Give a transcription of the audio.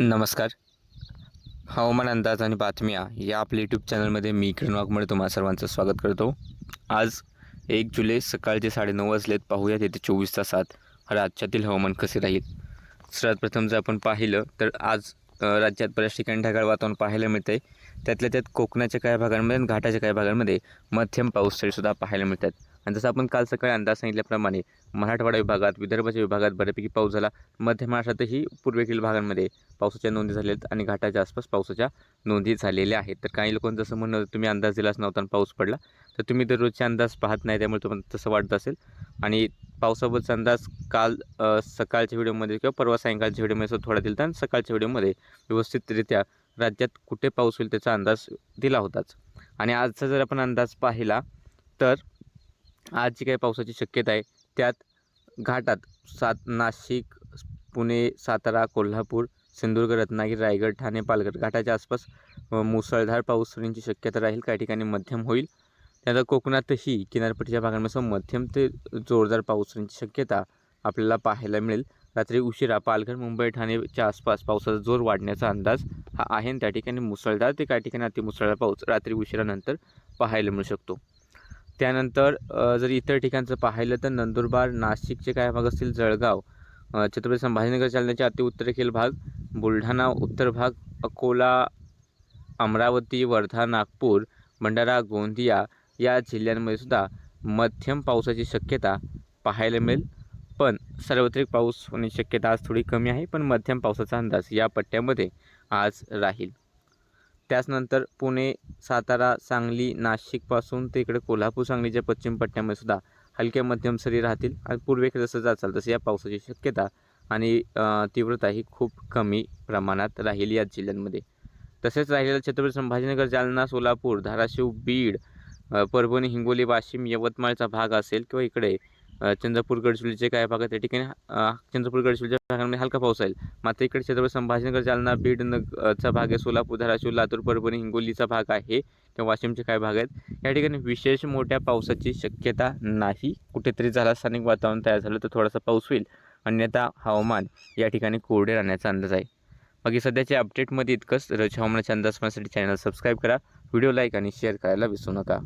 नमस्कार. हवामान अंदाज आणि बातम्या या आपल्या यूट्यूब चॅनलमध्ये मी किरण वाघमळे तुम्हाला सर्वांचं स्वागत करतो. आज एक जुलै सकाळचे साडेनऊ वाजलेत. पाहूयात येते चोवीस तासात राज्यातील हवामान कसे राहील. सर्वात प्रथम जर आपण पाहिलं तर आज राज्यात बऱ्याच ठिकाणी ढगाळ वातावरण पाहायला मिळतं आहे त्यातल्या त्यात कोकणाच्या काही भागांमध्ये आणि घाटाच्या काही भागांमध्ये मध्यम पाऊस सुद्धा पाहायला मिळतात. आणि जसं आपण काल सकाळी अंदाज सांगितल्याप्रमाणे मराठवाडा विभागात विदर्भाच्या विभागात बऱ्यापैकी पाऊस झाला. मध्य महाराष्ट्रातही पूर्वेकडील भागांमध्ये पावसाच्या नोंदी झाल्या आहेत आणि घाटाच्या आसपास पावसाच्या नोंदी झालेल्या आहेत. तर काही लोकांचं जसं म्हणणं तुम्ही अंदाज दिलाच नव्हता आणि पाऊस पडला. तर तुम्ही दररोजचे अंदाज पाहत नाही त्यामुळे तुम्हाला तसं वाटत असेल. आणि पावसाबद्दलचा अंदाज काल सकाळच्या व्हिडिओमध्ये किंवा परवा सायंकाळच्या व्हिडिओमध्ये असं थोडा दिला आणि सकाळच्या व्हिडिओमध्ये व्यवस्थितरित्या राज्यात कुठे पाऊस होईल त्याचा अंदाज दिला होताच. आणि आजचा जर आपण अंदाज पाहिला तर आज जी काही पावसाची शक्यता आहे. त्यात घाटात सात नाशिक पुणे सातारा कोल्हापूर सिंधुदुर्ग रत्नागिरी रायगड ठाणे पालघर घाटाच्या आसपास मुसळधार पाऊस होण्याची शक्यता राहील. काही ठिकाणी मध्यम होईल. त्यानंतर कोकणातही किनारपट्टीच्या भागांमध्ये मध्यम ते जोरदार पाऊस होण्याची शक्यता आपल्याला पाहायला मिळेल. रात्री उशिरा पालघर मुंबई ठाणेच्या आसपास पावसाचा जोर वाढण्याचा अंदाज हा आहे आणि त्या ठिकाणी मुसळधार ते काही ठिकाणी अतिमुसळधार पाऊस रात्री उशिरानंतर पाहायला मिळू शकतो. त्यानंतर जर इतर ठिकाणचं पाहिलं तर नंदुरबार नाशिकचे काय भाग असतील जळगाव. छत्रपती संभाजीनगर जालन्याचे अति उत्तरेखील भाग बुलढाणा उत्तर भाग अकोला अमरावती वर्धा नागपूर भंडारा गोंदिया या जिल्ह्यांमध्ये सुद्धा मध्यम पावसाची शक्यता पाहायला मिळेल. पण सार्वत्रिक पाऊस होण्याची शक्यता आज थोडी कमी आहे पण मध्यम पावसाचा अंदाज या पट्ट्यामध्ये आज राहील. त्याचनंतर पुणे सातारा सांगली नाशिकपासून ते इकडे कोल्हापूर सांगलीच्या पश्चिम पट्ट्यामध्ये सुद्धा हलक्या मध्यम सरी राहतील आणि पूर्वेकडे जसं जाचाल तसं या पावसाची शक्यता आणि तीव्रता ही खूप कमी प्रमाणात राहील या जिल्ह्यांमध्ये. तसेच राहिलेलं छत्रपती संभाजीनगर जालना सोलापूर धाराशिव बीड परभणी हिंगोली वाशिम यवतमाळचा भाग असेल किंवा इकडे चंद्रपूर गडचिरोलीचे काही भाग आहेत त्या ठिकाणी चंद्रपूर गडचिरोलीच्या भागामध्ये हलका पाऊस आहे मात्र इकडे छत्रपती संभाजीनगर जालना बीड नग चा भाग आहे सोलापूर धाराशिव लातूर परभणी हिंगोलीचा भाग आहे किंवा वाशिमचे काही भाग आहेत. या ठिकाणी विशेष मोठ्या पावसाची शक्यता नाही. कुठेतरी झाला स्थानिक वातावरण तयार झालं तर थोडासा पाऊस होईल. अन्यथा हवामान या ठिकाणी कोरडे राहण्याचा अंदाज आहे. बाकी सध्याच्या अपडेटमध्ये इतकंच. रज हवामानाच्या अंदाज पाहण्यासाठी चॅनल सबस्क्राईब करा. व्हिडिओ लाईक आणि शेअर करायला विसरू नका.